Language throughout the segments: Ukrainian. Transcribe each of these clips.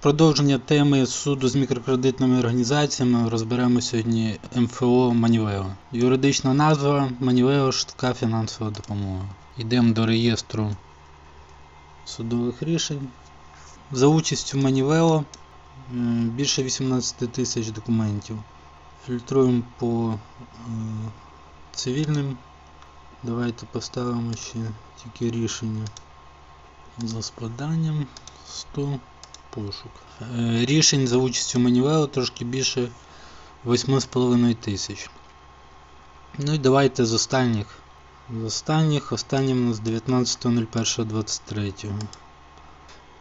Продовження теми суду з мікрокредитними організаціями розберемо сьогодні МФО Манівео. Юридична назва Манівео швидка фінансова допомога. Йдемо до реєстру судових рішень. За участю Манівео більше 18 тисяч документів. Фільтруємо по е, цивільним. Давайте поставимо ще тільки рішення за складанням 100 пошук. Е, Рішень за участю Манівео трошки більше 8,5 тисяч. Ну і давайте з останніх. З останніх, останнім у нас 19.01.23.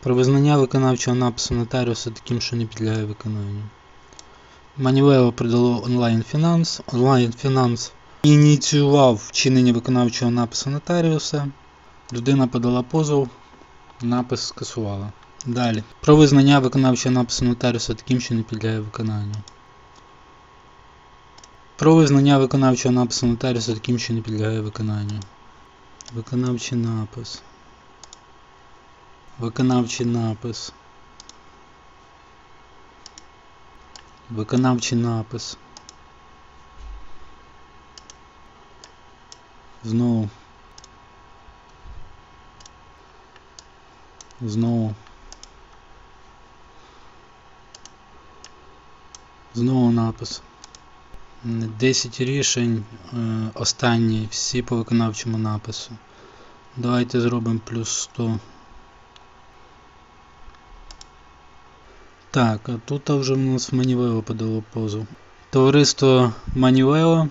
Про визнання виконавчого напису нотаріуса таким, що не підлягає виконанню. Манівео придало онлайн фінанс. Онлайн фінанс ініціював вчинення виконавчого напису нотаріуса. Людина подала позов, напис скасувала. Далі. Про визнання виконавчого напису нотаріуса таким, що не підлягає виконанню. Про визнання виконавчого напису нотаріуса таким, що не підлягає виконанню. Виконавчий напис. Виконавчий напис. Виконавчий напис. Знову. Знову. Знову напис. 10 рішень. е, Останні всі по виконавчому напису. Давайте зробимо плюс 100. Так, а тут вже в нас Манівео подало позов. Товариство Манівео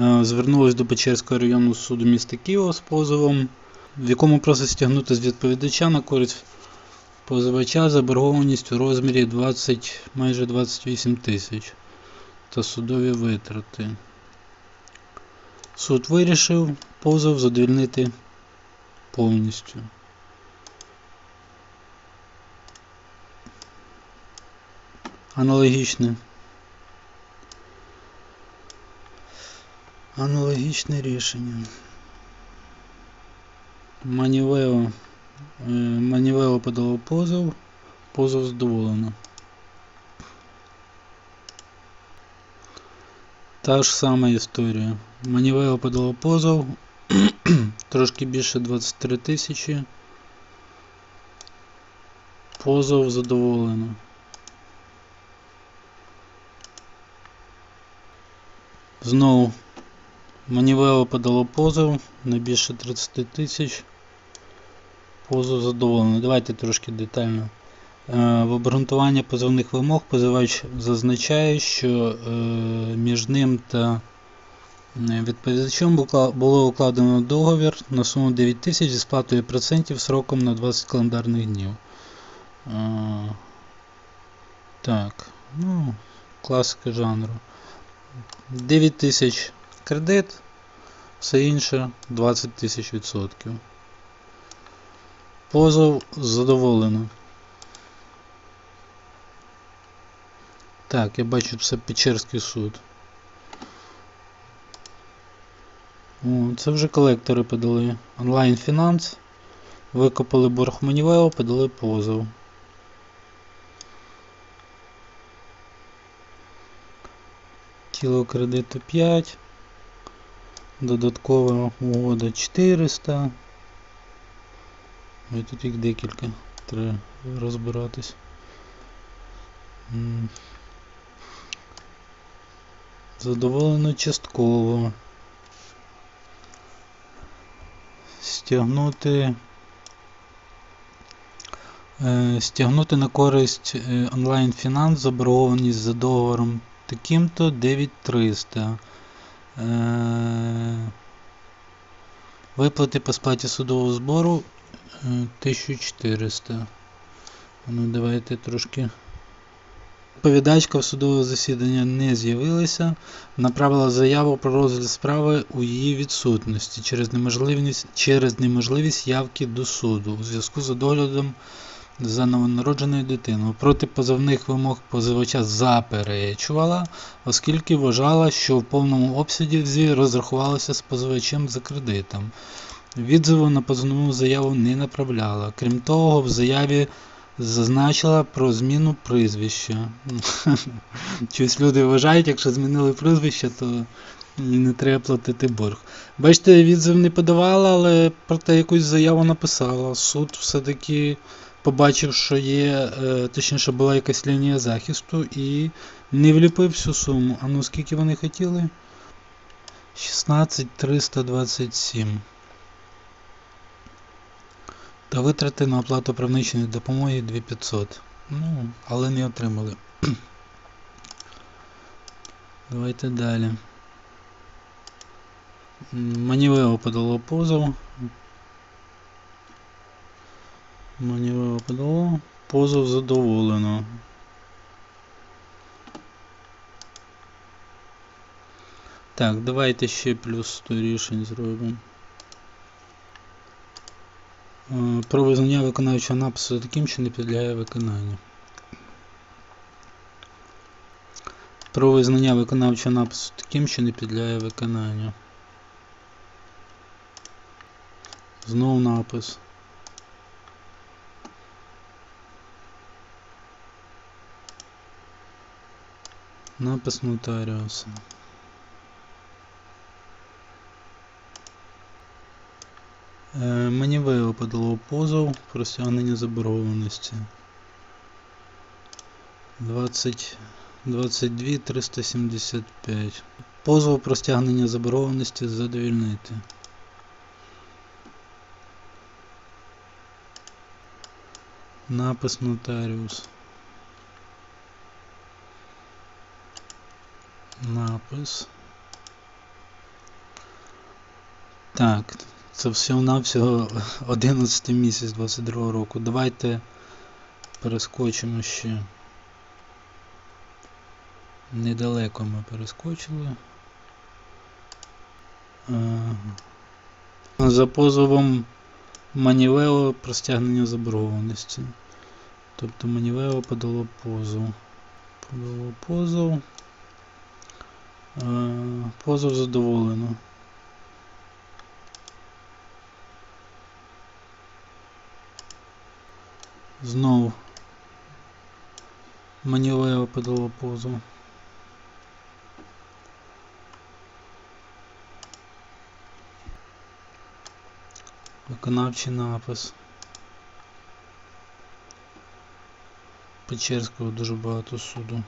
е, звернулось до Печерського районного суду міста Києва з позовом, в якому просить стягнути з відповідача на користь позивача заборгованість у розмірі 20, майже 28 тисяч та судові витрати. Суд вирішив позов задовільнити повністю. Аналогічне. Аналогічне рішення. Манівео. Е, Манівео подало позов. Позов задоволено. Та ж сама історія. Манівео подало позов. Трошки більше 23 тисячі. Позов задоволено. Знову Манівео подало позов на більше 30 тисяч. Позов задоволено. Давайте трошки детально. Е, В обґрунтуванні позовних вимог позивач зазначає, що е, між ним та е, відповідачем було укладено договір на суму 9 тисяч зі сплатою процентів сроком на 20 календарних днів. Так, ну, класика жанру. 9 тисяч кредит, все інше 20 тисяч відсотків. Позов задоволено. Так, я бачу це Печерський суд. О, це вже колектори подали. Онлайн фінанс. Викопали борг Манівео, подали позов. Тіло кредиту 5. Додаткова угода 400. Ой, тут їх декілька. Треба розбиратись. Задоволено частково. Стягнути. Е, Стягнути на користь е, онлайн фінанс заборгованість за договором таким-то 9300. Е, Виплати по сплаті судового збору 1400. Ну, давайте трошки. Відповідачка в судове засідання не з'явилася, направила заяву про розгляд справи у її відсутності через неможливість, через неможливість явки до суду у зв'язку з доглядом за новонародженою дитиною. Проти позовних вимог позивача заперечувала, оскільки вважала, що в повному обсязі розрахувалася з позивачем за кредитом. Відзиву на позовну заяву не направляла. Крім того, в заяві зазначила про зміну прізвища. Щось люди вважають, якщо змінили прізвище, то не треба платити борг. Бачите, відзив не подавала, але проте якусь заяву написала. Суд все-таки побачив, що є, е, точніше була якась лінія захисту і не вліпив всю суму. А ну скільки вони хотіли? 16327. Та витрати на оплату правничної допомоги 2500. Ну, але не отримали. Давайте далі. Манівео подало позов. Манівео подало. Позов задоволено. Так, давайте ще плюс 100 рішень зробимо. Про визнання виконавчого напису таким, що не підлягає виконанню. Про визнання виконавчого напису таким, що не підлягає виконанню. Знову напис. Напис нотаріуса. Е, Манівео подало позов про стягнення заборгованості. 20, 22 375. Позов про стягнення заборгованості задовільнити. Напис нотаріус. Напис. Так, це всього-навсього 11 місяць 22 року. Давайте перескочимо ще. Недалеко ми перескочили. Е, За позовом Манівео про стягнення заборгованості. Тобто Манівео подало позов. Подало позов. Е, Позов задоволено. Знов Манівео подало позов. Виконавчий напис. Печерського дуже багато суду.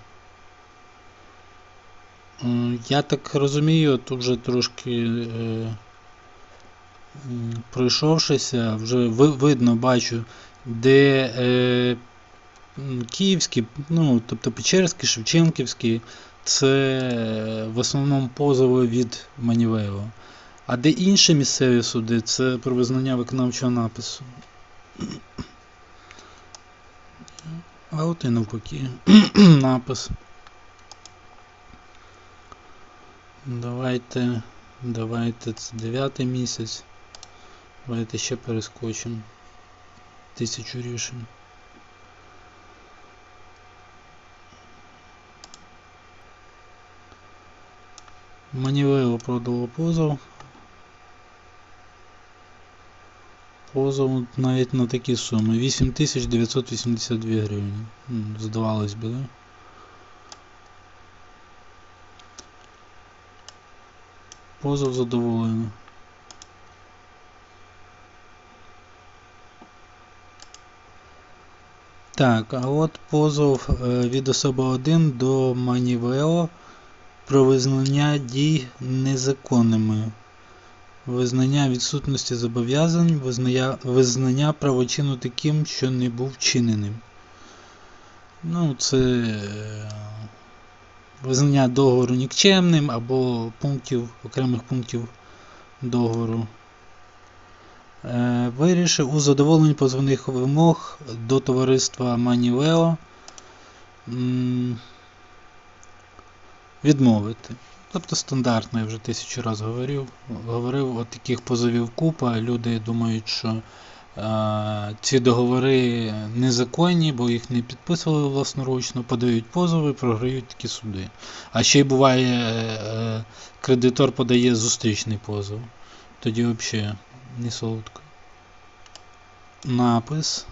Я так розумію, тут вже трошки е, пройшовшися, вже ви, видно, бачу, де е, київські, ну, тобто Печерський, Шевченківський, це е, в основному позови від Манівеєва. А де інші місцеві суди, це про визнання виконавчого напису. А от і навпаки. Напис. Давайте. Давайте це 9 місяць. Давайте ще перескочимо. Тисячу рішень. Манівео продало позов. Позов навіть на такі суми. 8982 гривні. Здавалось би, да? Позов задоволено. Так, а от позов е, від особи 1 до Манівео про визнання дій незаконними. Визнання відсутності зобов'язань, визнання, визнання правочину таким, що не був вчиненим. Ну, це е, визнання договору нікчемним або пунктів, окремих пунктів договору. Е, Вирішив у задоволенні позовних вимог до товариства Манівео відмовити. Тобто стандартно, я вже тисячу разів говорив. Говорив, от таких позовів купа. Люди думають, що е, ці договори незаконні, бо їх не підписували власноручно, подають позови, програють такі суди. А ще й буває, е, кредитор подає зустрічний позов. Тоді взагалі не солодко. Напис.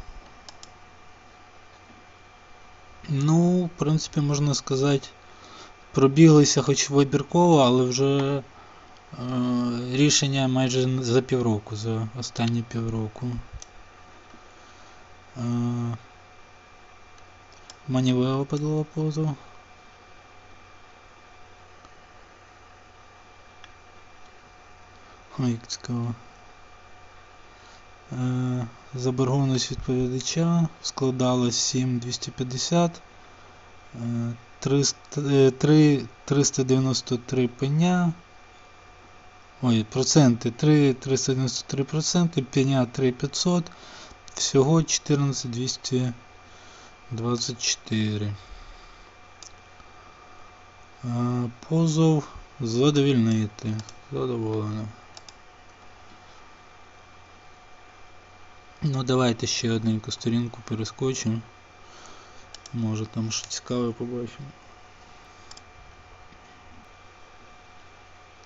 Ну, в принципі, можна сказати, пробіглися хоч вибірково, але вже е, рішення майже за півроку, за останні півроку. Е, Манівео подала позов. Ой, цікаво. Е, Заборгованість відповідача складала 7250, е, 300, е, 3, 393 пеня. Ой, проценти 3, 393 проценти, пеня 3500, всього 14224. Е, Позов задовільнити. Задоволено. Ну, давайте ще одненьку сторінку перескочимо. Може там щось цікаве побачимо.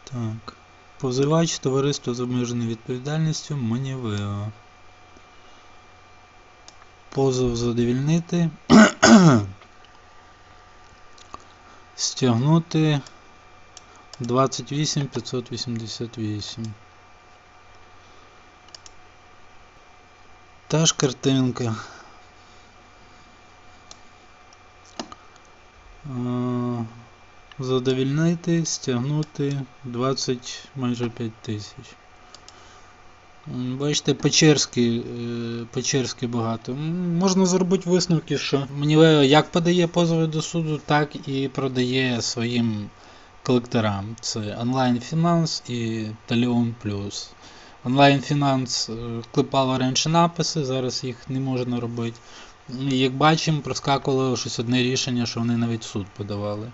Так. Позивач товариство з обмеженою відповідальністю Манівео. Позов задовільнити. Стягнути 28 Та ж картинка. Е, Задовільнити, стягнути 20 майже 5 тисяч. Бачите, Печерський, е, Печерський багато. Можна зробити висновки, що Манівео як подає позови до суду, так і продає своїм колекторам. Це онлайн фінанс і Таліон Плюс. Онлайн фінанс е, клепало раніше написи, зараз їх не можна робити. Як бачимо, проскакувало щось одне рішення, що вони навіть в суд подавали.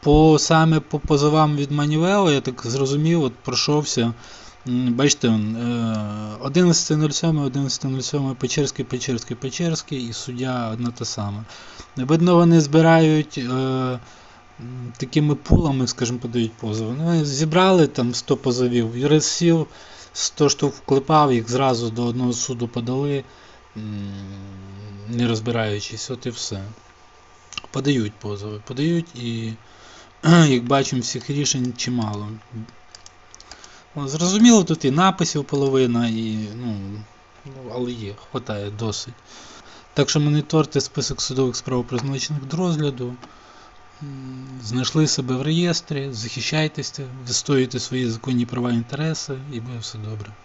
По саме по позовам від Манівео, я так зрозумів, от пройшовся. Бачите, е, 11.07, 11.07, Печерський, Печерський, Печерський і суддя одна та сама. Видно, вони збирають е, такими пулами, скажімо, подають позови. Ну, вони зібрали там 100 позовів, юрист сів, 100 штук вклепав, їх зразу до одного суду подали, не розбираючись, от і все. Подають позови, подають і, як бачимо, всіх рішень чимало. Ну, Зрозуміло, тут і написів половина, і, ну, але є, хватає досить. Так що моніторте список судових справ призначених до розгляду. Знайшли себе в реєстрі, захищайтеся, відстоюйте свої законні права і інтереси, і буде все добре.